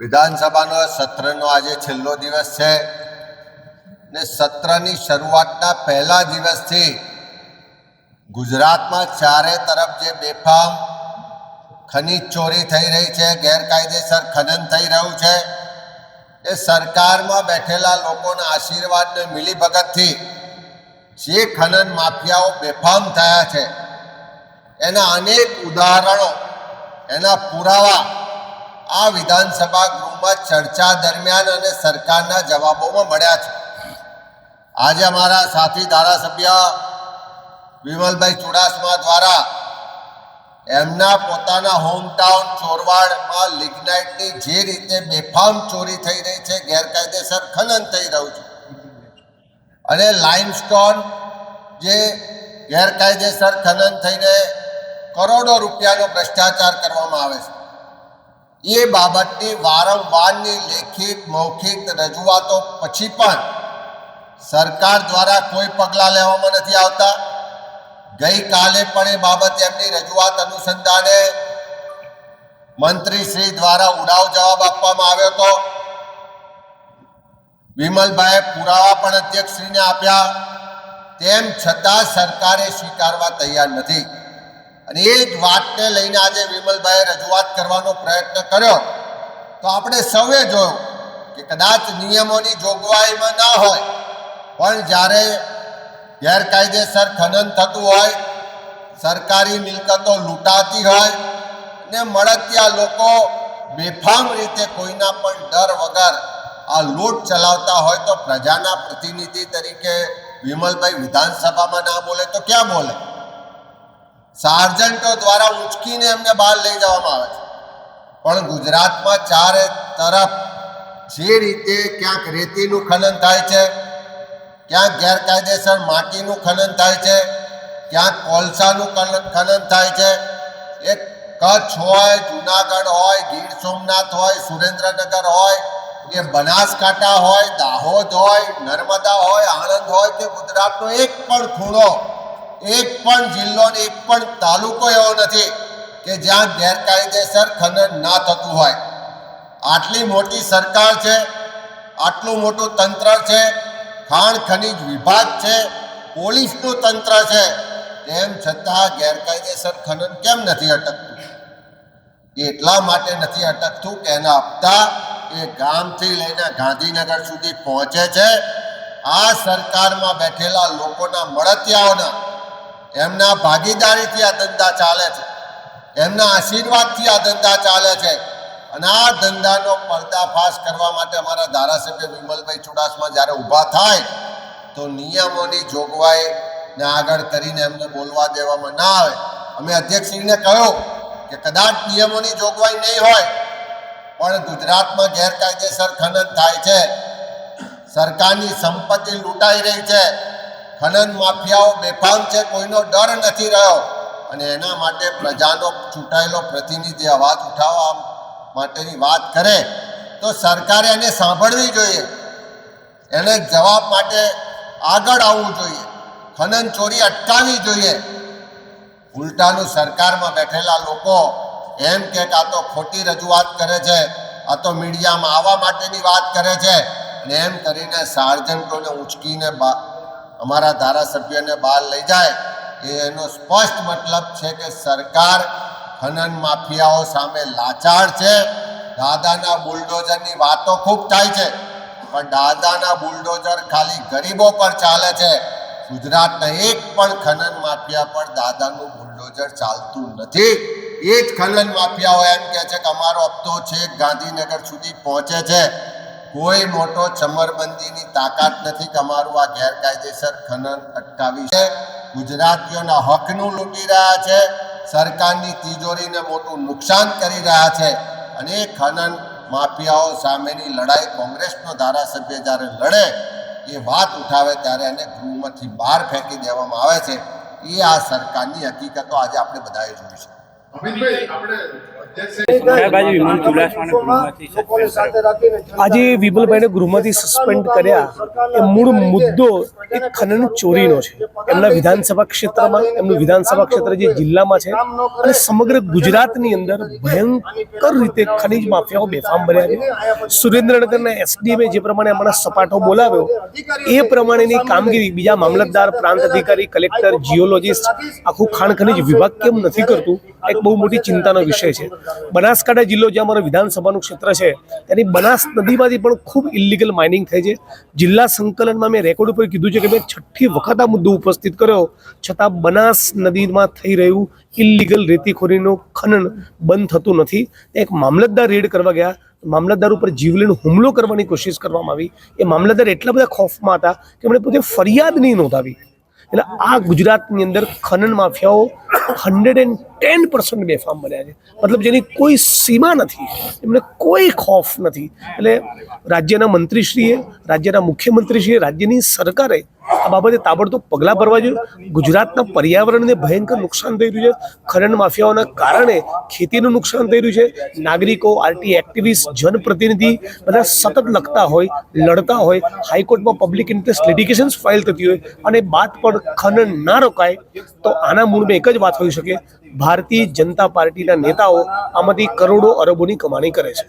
વિધાનસભાનો સત્રનો આજે છેલ્લો દિવસ છે ને સત્રની શરૂઆતના પહેલા દિવસથી ગુજરાતમાં ચારે તરફ જે બેફામ ખનીજ ચોરી થઈ રહી છે, ગેરકાયદેસર ખનન થઈ રહ્યું છે, એ સરકારમાં બેઠેલા લોકોના આશીર્વાદને મિલીભગતથી જે ખનન માફિયાઓ બેફામ થયા છે, એના અનેક ઉદાહરણો, એના પુરાવા આ વિધાનસભા ગૃહમાં ચર્ચા દરમિયાન અને સરકારના જવાબોમાં મળ્યા છે. આજે અમારા સાથી ધારાસભ્ય વિમલભાઈ ચુડાસમા દ્વારા એમના પોતાના હોમટાઉન ચોરવાડમાં લિગ્નાઇટની જે રીતે બેફામ ચોરી થઈ રહી છે, ગેરકાયદેસર ખનન થઈ રહ્યું છે. અને લાઇમસ્ટોન જે ગેરકાયદેસર ખનન થઈને કરોડો રૂપિયાનો ભ્રષ્ટાચાર કરવામાં આવે છે. એ બાબતની વારંવારની લેખિત, મૌખિક રજૂઆતો પછી પણ સરકાર દ્વારા કોઈ પગલાં લેવામાં નથી આવતા. ગઈકાલે પણ એ બાબતે એમની રજૂઆત અનુસંધાને મંત્રી શ્રી દ્વારા ઉડાવ જવાબ આપવામાં આવ્યો હતો. વિમલભાઈએ પુરાવા પણ અધ્યક્ષશ્રીને આપ્યા. તેમ છતાં સરકારે સ્વીકારવા તૈયાર નથી. અને એ જ વાતને લઈને આજે વિમલભાઈએ રજૂઆત કરવાનો પ્રયત્ન કર્યો. તો આપણે સૌએ જોયું કે કદાચ નિયમોની જોગવાઈમાં ના હોય, પણ જ્યારે ગેરકાયદેસર ખનન થતું હોય, સરકારી મિલકતો લૂંટાતી હોય ને મળતિયા લોકો બેફામ રીતે કોઈના પણ ડર વગર આ લૂંટ ચલાવતા હોય તો પ્રજાના પ્રતિનિધિ તરીકે વિમલભાઈ વિધાનસભામાં ના બોલે તો ક્યાં બોલે? સાર્જન્ટો દ્વારા ઉંચકીને એમને બહાર લઈ જવામાં આવે છે. પણ ગુજરાતમાં ચારે તરફ જે રીતે ક્યાંક રેતીનું ખનન થાય છે, ક્યાંક ગેરકાયદેસર માટીનું ખનન થાય છે, ક્યાંક કોલસાનું ખનન થાય છે એ કચ્છ હોય, જુનાગઢ હોય, ગીર સોમનાથ હોય, સુરેન્દ્રનગર હોય કે બનાસકાંઠા હોય, દાહોદ હોય, નર્મદા હોય, આણંદ હોય કે ગુજરાતનો એક પણ ખૂણો એક પણ જિલ્લો ને એક પણ તાલુકો એવો નથી કે જ્યાં ગેરકાયદેસર ખનન ના થતું હોય. આટલી મોટી સરકાર છે, આટલું મોટું તંત્ર છે, ખાણ ખનીજ વિભાગ છે, પોલીસનું તંત્ર છે, તેમ છતાં ગેરકાયદેસર ખનન કેમ નથી અટકતું? એટલા માટે નથી અટકતું કે એના હપ્તા એ ગામથી લઈને ગાંધીનગર સુધી પહોંચે છે. આ સરકારમાં બેઠેલા લોકોના મળતિયાઓના એમના ભાગીદારીથી આ ધંધા ચાલે છે. એમના આશીર્વાદથી આ ધંધા ચાલે છે. અને આ ધંધાનો પર્દાફાશ કરવા માટે અમારા ધારાસભ્ય વિમલભાઈ ચુડાસમા જ્યારે ઊભા થાય, તો નિયમોની જોગવાઈને આગળ કરીને એમને બોલવા દેવામાં ના આવે. અમે અધ્યક્ષશ્રીને કહ્યું કે કદાચ નિયમોની જોગવાઈ નહીં હોય, પણ ગુજરાતમાં ગેરકાયદેસર ખનન થાય છે. સરકારની સંપત્તિ લૂંટાઈ રહી છે. ખનન માફિયાઓ બેફામ છે, કોઈનો ડર નથી રહ્યો. અને એના માટે પ્રજાનો ચૂંટાયેલો પ્રતિનિધિ અવાજ ઉઠાવવા માટેની વાત કરે. તો સરકારે એને સાંભળવી જોઈએ. એને જવાબ માટે આગળ આવવું જોઈએ. ખનન ચોરી અટકાવવી જોઈએ. ઉલટાનું સરકારમાં બેઠેલા લોકો એમ કે આ તો ખોટી રજૂઆત કરે છે. આ તો મીડિયામાં આવવા માટેની વાત કરે છે. અને એમ કરીને સાર્જન્ટોને ઉંચકીને અમારા ધારાસભ્યને બહાર લઈ જાય એનો સ્પષ્ટ મતલબ છે કે સરકાર ખનન માફિયાઓ સામે લાચાર છે. દાદાના બુલડોઝરની વાતો ખૂબ થાય છે, પણ દાદાના બુલડોઝર ખાલી ગરીબો પર ચાલે છે. ગુજરાતના એક પણ ખનન માફિયા પર દાદાનું બુલડોઝર ચાલતું નથી. એ જ ખનન માફિયાઓ એમ કહે છે કે અમારો હપ્તો છે ગાંધીનગર સુધી પહોંચે છે. કોઈ મોટો ચમરબંધીની તાકાત નથી તમારું આ ગેરકાયદેસર ખનન અટકાવી છે. ગુજરાતીઓના હકનું લૂંટી રહ્યા છે, સરકારની તિજોરીને મોટું નુકસાન કરી રહ્યા છે અને એ ખનન માફિયાઓ સામેની લડાઈ કોંગ્રેસનો ધારાસભ્ય જ્યારે લડે, એ વાત ઉઠાવે ત્યારે એને ગૃહમાંથી બહાર ફેંકી દેવામાં આવે છે. એ આ સરકારની હકીકતો આજે આપણે બધાએ જોઈ છે. આજે વિપુલભાઈને ગૃહમાંથી સસ્પેન્ડ કર્યો આજે વિમલભાઈને ગૃહમાંથી સસ્પેન્ડ કર્યા. એ મૂળ મુદ્દો એ ખનન ચોરીનો છે એમના વિધાનસભા ક્ષેત્રમાં એમનું વિધાનસભા ક્ષેત્ર જે જિલ્લામાં છે અને સમગ્ર ગુજરાતની અંદર ભયંકર રીતે ખનીજ માફિયાઓ બેફામ બન્યા છે. સુરેન્દ્રનગરના એસડીએમે જે પ્રમાણે હમણાં સપાટો બોલાવ્યો એ પ્રમાણેની કામગીરી બીજા મામલતદાર પ્રાંત અધિકારી કલેક્ટર જીઓલોજીસ્ટ આખું ખાણ ખનીજ વિભાગ કેમ નથી કરતું? એક બહુ મોટી ચિંતાનો વિષય છે બનાસકાંઠા જિલ્લો જે અમારો વિધાનસભાનું ક્ષેત્ર છે, તેની બનાસ નદીમાંથી પણ ખૂબ ઇલિગલ માઇનિંગ થાય છે. જિલ્લા સંકલનમાં મેં રેકોર્ડ ઉપર કીધું છે કે મેં છઠ્ઠી વખત આ મુદ્દો ઉપસ્થિત કર્યો, છતાં બનાસ નદીમાં થઈ રહ્યું ઇલિગલ રેતીખોરીનું ખનન બંધ થતું નથી. એક મામલતદાર રેડ કરવા ગયા. મામલતદાર ઉપર જીવલેણ હુમલો કરવાની કોશિશ કરવામાં આવી. એ મામલતદાર એટલા બધા ખોફમાં હતા કે એમણે પોતે ફરિયાદ નહીં નોંધાવી. એટલે આ ગુજરાતની અંદર ખનન માફિયાઓ હંડ્રેડ એન્ડ ટેન પર્સન્ટ બેફામ બન્યા છે. મતલબ જેની કોઈ સીમા નથી, એમને કોઈ ખોફ નથી. એટલે રાજ્યના મંત્રીશ્રીએ, રાજ્યના મુખ્યમંત્રીશ્રીએ, રાજ્યની સરકારે આ બાબતે તાબડતોબ પગલાં ભરવા જોઈએ. ગુજરાતના પર્યાવરણને ભયંકર નુકસાન થઈ રહ્યું છે. ખનન માફિયાઓના કારણે ખેતીનું નુકસાન થઈ રહ્યું છે. નાગરિકો, આરટી એક્ટિવિસ્ટ, જનપ્રતિનિધિ બધા સતત લખતા હોય, લડતા હોય. હાઈકોર્ટમાં પબ્લિક ઇન્ટરેસ્ટ લિટિગેશન્સ ફાઇલ થતી હોય અને બાદ પણ ખનન ના રોકાય. તો આના મૂળમાં એક જ વાત હોઈ શકે. ભારતીય જનતા પાર્ટીના નેતાઓ આમાંથી કરોડો અરબોની કમાણી કરે છે.